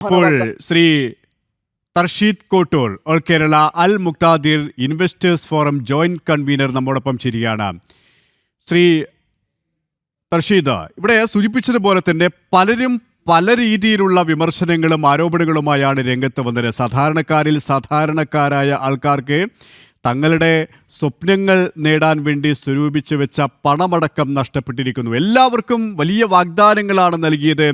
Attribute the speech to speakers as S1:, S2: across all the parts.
S1: ഇപ്പോൾ Shri Tharsheed Kottol all Kerala Al Muqtadir investors forum joint convener നമ്മോടൊപ്പം ചിരിയാണ്. ശ്രീ തർഷീദ് ഇവിടെ സൂചിപ്പിച്ചതുപോലെ തന്നെ പലരും പല രീതിയിലുള്ള വിമർശനങ്ങളും ആരോപണങ്ങളുമായാണ് രംഗത്ത് വന്നത്. സാധാരണക്കാരിൽ സാധാരണക്കാരായ ആൾക്കാർക്ക് തങ്ങളുടെ സ്വപ്നങ്ങൾ നേടാൻ വേണ്ടി സ്വരൂപിച്ചു വെച്ച പണമടക്കം നഷ്ടപ്പെട്ടിരിക്കുന്നു. എല്ലാവർക്കും വലിയ വാഗ്ദാനങ്ങളാണ് നൽകിയത്.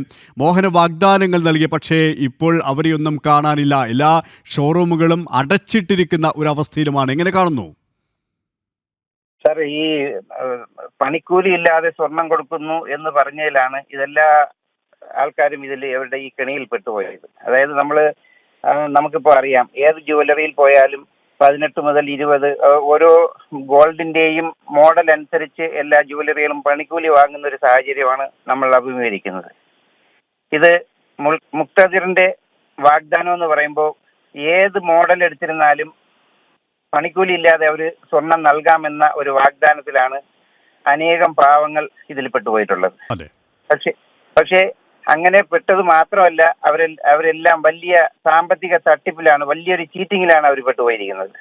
S1: മോഹന വാഗ്ദാനങ്ങൾ നൽകിയ പക്ഷേ ഇപ്പോൾ അവരെയൊന്നും കാണാനില്ല. എല്ലാ ഷോറൂമുകളും അടച്ചിട്ടിരിക്കുന്ന ഒരു അവസ്ഥയിലുമാണ് എങ്ങനെ കാണുന്നു?
S2: സാർ ഈ പണിക്കൂലി ഇല്ലാതെ സ്വർണം കൊടുക്കുന്നു എന്ന് പറഞ്ഞതിലാണ് ഇതെല്ലാ ആൾക്കാരും ഇതിൽ ഇവരുടെ ഈ കെണിയിൽ പെട്ടുപോയത്. അതായത് നമ്മൾ നമുക്കിപ്പോൾ അറിയാം. ഏത് ജുവലറിയിൽ പോയാലും പതിനെട്ട് മുതൽ ഇരുപത് ഓരോ ഗോൾഡിന്റെയും മോഡൽ അനുസരിച്ച് എല്ലാ ജുവലറികളും പണിക്കൂലി വാങ്ങുന്ന ഒരു സാഹചര്യമാണ് നമ്മൾ അഭിമുഖീകരിക്കുന്നത്. ഇത് മുക്തദിറിന്റെ വാഗ്ദാനം എന്ന് പറയുമ്പോൾ ഏത് മോഡൽ എടുത്തിരുന്നാലും പണിക്കൂലി ഇല്ലാതെ അവർ സ്വർണം നൽകാമെന്ന ഒരു വാഗ്ദാനത്തിലാണ് അനേകം പാവങ്ങൾ ഇതിൽ പെട്ടുപോയിട്ടുള്ളത് പക്ഷെ പക്ഷേ അങ്ങനെ പെട്ടത് മാത്രമല്ല അവരെ അവരെല്ലാം വലിയ സാമ്പത്തിക തട്ടിപ്പിലാണ് വലിയൊരു ചീറ്റിങ്ങിലാണ് അവർ പെട്ടുപോയിരിക്കുന്നത്.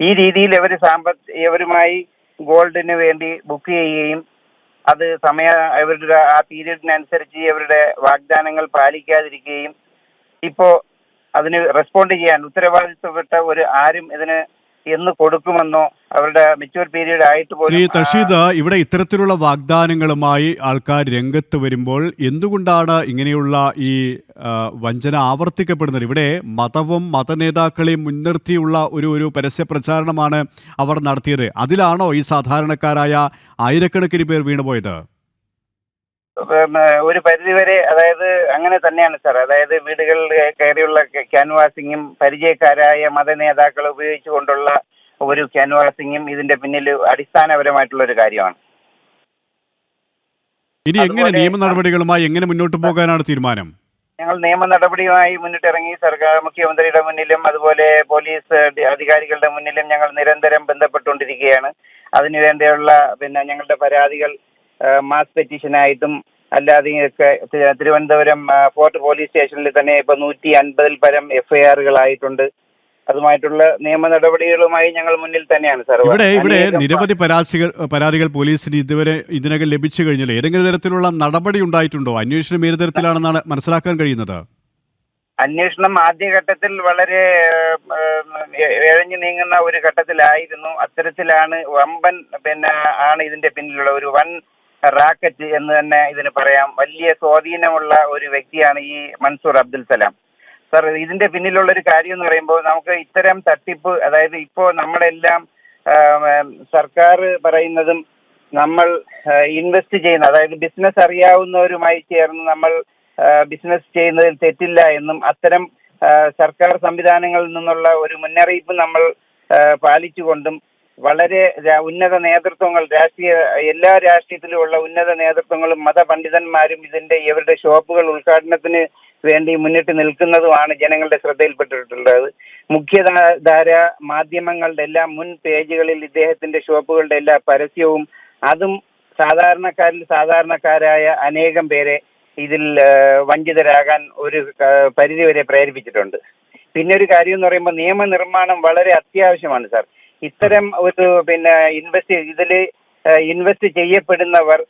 S2: ഈ രീതിയിൽ അവർ സാമ്പത്തി ഇവരുമായി ഗോൾഡിന് വേണ്ടി ബുക്ക് ചെയ്യുകയും അത് സമയ അവരുടെ ആ പീരീഡിനനുസരിച്ച് അവരുടെ വാഗ്ദാനങ്ങൾ പാലിക്കാതിരിക്കുകയും ഇപ്പോ അതിന് റെസ്പോണ്ട് ചെയ്യാൻ ഉത്തരവാദിത്വപ്പെട്ട ഒരു ആരും ഇതിന് എന്ന് കൊടുക്കുമെന്നോ അവരുടെ മെച്യൂർ പീരീഡ് ആയിട്ട്
S1: ശ്രീ തഷീദ് ഇവിടെ ഇത്തരത്തിലുള്ള വാഗ്ദാനങ്ങളുമായി ആൾക്കാർ രംഗത്ത് വരുമ്പോൾ എന്തുകൊണ്ടാണ് ഇങ്ങനെയുള്ള ഈ വഞ്ചന ആവർത്തിക്കപ്പെടുന്നത്? ഇവിടെ മതവും മതനേതാക്കളെയും മുൻനിർത്തിയുള്ള ഒരു ഒരു പരസ്യ പ്രചാരണമാണ് അവർ നടത്തിയത്. അതിലാണോ ഈ സാധാരണക്കാരായ ആയിരക്കണക്കിന് പേർ വീണുപോയത്?
S2: ഒരു പരിധിവരെ അതായത് അങ്ങനെ തന്നെയാണ് സാർ. അതായത് വീടുകളിൽ കയറിയുള്ള ക്യാൻവാസിങ്ങും പരിചയക്കാരായ മത നേതാക്കൾ ഉപയോഗിച്ചുകൊണ്ടുള്ള ഒരു ക്യാൻവാസിങ്ങും ഇതിന്റെ പിന്നിൽ അടിസ്ഥാനപരമായിട്ടുള്ള ഒരു കാര്യമാണ്.
S1: ഇനി എങ്ങനെ നിയമ നടപടികളുമായി എങ്ങനെ മുന്നോട്ട് പോകാനാണ് തീരുമാനം?
S2: ഞങ്ങൾ നിയമ നടപടിയുമായി മുന്നിട്ടിറങ്ങി സർക്കാർ മുഖ്യമന്ത്രിയുടെ മുന്നിലും അതുപോലെ പോലീസ് അധി- അധികാരികളുടെ മുന്നിലും ഞങ്ങൾ നിരന്തരം ബന്ധപ്പെട്ടുകൊണ്ടിരിക്കുകയാണ്. അതിനുവേണ്ടിയുള്ള പിന്നെ ഞങ്ങളുടെ പരാതികൾ മാസ് പെറ്റീഷനായിട്ടും അല്ലാതെയൊക്കെ തിരുവനന്തപുരം ഫോർട്ട് പോലീസ് സ്റ്റേഷനിൽ തന്നെ ഇപ്പൊ നൂറ്റി അൻപതിൽ പരം എഫ്ഐആറുകളായിട്ടുണ്ട്. അതുമായിട്ടുള്ള നിയമ നടപടികളുമായി ഞങ്ങൾ മുന്നിൽ തന്നെയാണ് സാർ.
S1: ഇവിടെ ഇവിടെ നിരവധി പരാതികൾ പരാതികൾ പോലീസിന് ഇതുവരെ ഇതിനകം ലഭിച്ചു കഴിഞ്ഞാൽ ഏതെങ്കിലും തരത്തിലുള്ള നടപടി ഉണ്ടായിട്ടുണ്ടോ? അന്വേഷണം ഏത് തരത്തിലാണെന്നാണ് മനസ്സിലാക്കാൻ കഴിയുന്നത്?
S2: അന്വേഷണം ആദ്യഘട്ടത്തിൽ വളരെ ഇഴഞ്ഞു നീങ്ങുന്ന ഒരു ഘട്ടത്തിലായിരുന്നു. അത്തരത്തിലാണ് വമ്പൻ പിന്നെ ആണ് ഇതിന്റെ പിന്നിലുള്ള ഒരു വൻ റാക്കറ്റ് എന്ന് തന്നെ ഇതിന് പറയാം. വലിയ സ്വാധീനമുള്ള ഒരു വ്യക്തിയാണ് ഈ മൻസൂർ അബ്ദുൽ സലാം. സർ ഇതിന്റെ പിന്നിലുള്ള ഒരു കാര്യം എന്ന് പറയുമ്പോൾ നമുക്ക് ഇത്തരം തട്ടിപ്പ് അതായത് ഇപ്പോ നമ്മളെല്ലാം സർക്കാർ പറയുന്നതും നമ്മൾ ഇൻവെസ്റ്റ് ചെയ്യുന്ന അതായത് ബിസിനസ് അറിയാവുന്നവരുമായി ചേർന്ന് നമ്മൾ ബിസിനസ് ചെയ്യുന്നതിൽ തെറ്റില്ല എന്നും അത്തരം സർക്കാർ സംവിധാനങ്ങളിൽ നിന്നുള്ള ഒരു മുന്നറിയിപ്പ് നമ്മൾ പാലിച്ചുകൊണ്ടും വളരെ ഉന്നത നേതൃത്വങ്ങൾ രാഷ്ട്രീയ എല്ലാ രാഷ്ട്രീയത്തിലുമുള്ള ഉന്നത നേതൃത്വങ്ങളും മതപണ്ഡിതന്മാരും ഇതിന്റെ ഇവരുടെ ഷോപ്പുകൾ ഉദ്ഘാടനത്തിന് വേണ്ടി മുന്നിട്ട് നിൽക്കുന്നതുമാണ് ജനങ്ങളുടെ ശ്രദ്ധയിൽപ്പെട്ടിട്ടുള്ളത്. മുഖ്യധാര മാധ്യമങ്ങളുടെ എല്ലാ മുൻ പേജുകളിൽ ഇദ്ദേഹത്തിന്റെ ഷോപ്പുകളുടെ എല്ലാ പരസ്യവും അതും സാധാരണക്കാരിൽ സാധാരണക്കാരായ അനേകം പേരെ ഇതിൽ വഞ്ചിതരാകാൻ ഒരു പരിധിവരെ പ്രേരിപ്പിച്ചിട്ടുണ്ട്. പിന്നെ ഒരു കാര്യം എന്ന് പറയുമ്പോൾ നിയമനിർമ്മാണം വളരെ അത്യാവശ്യമാണ് സാർ. ഇത്തരം ഒരു പിന്നെ ഇൻവെസ്റ്റ് ഇതിൽ ഇൻവെസ്റ്റ് ചെയ്യപ്പെടുന്നവർ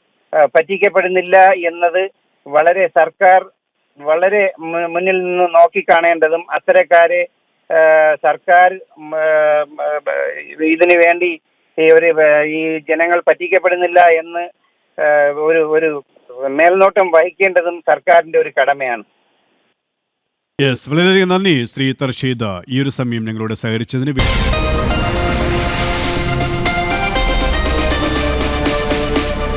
S2: പറ്റിക്കപ്പെടുന്നില്ല എന്നത് വളരെ സർക്കാർ വളരെ മുന്നിൽ നിന്ന് നോക്കിക്കാണേണ്ടതും അത്തരക്കാരെ സർക്കാർ ഇതിനു വേണ്ടി ഈ ജനങ്ങൾ പറ്റിക്കപ്പെടുന്നില്ല എന്ന് ഒരു ഒരു മേൽനോട്ടം വഹിക്കേണ്ടതും സർക്കാരിന്റെ ഒരു കടമയാണ്.
S1: യെസ് വളരെയധികം നന്ദി ശ്രീ തർഷീദ ഈ ഒരു സമയം ഞങ്ങളോട് സഹകരിച്ചതിന്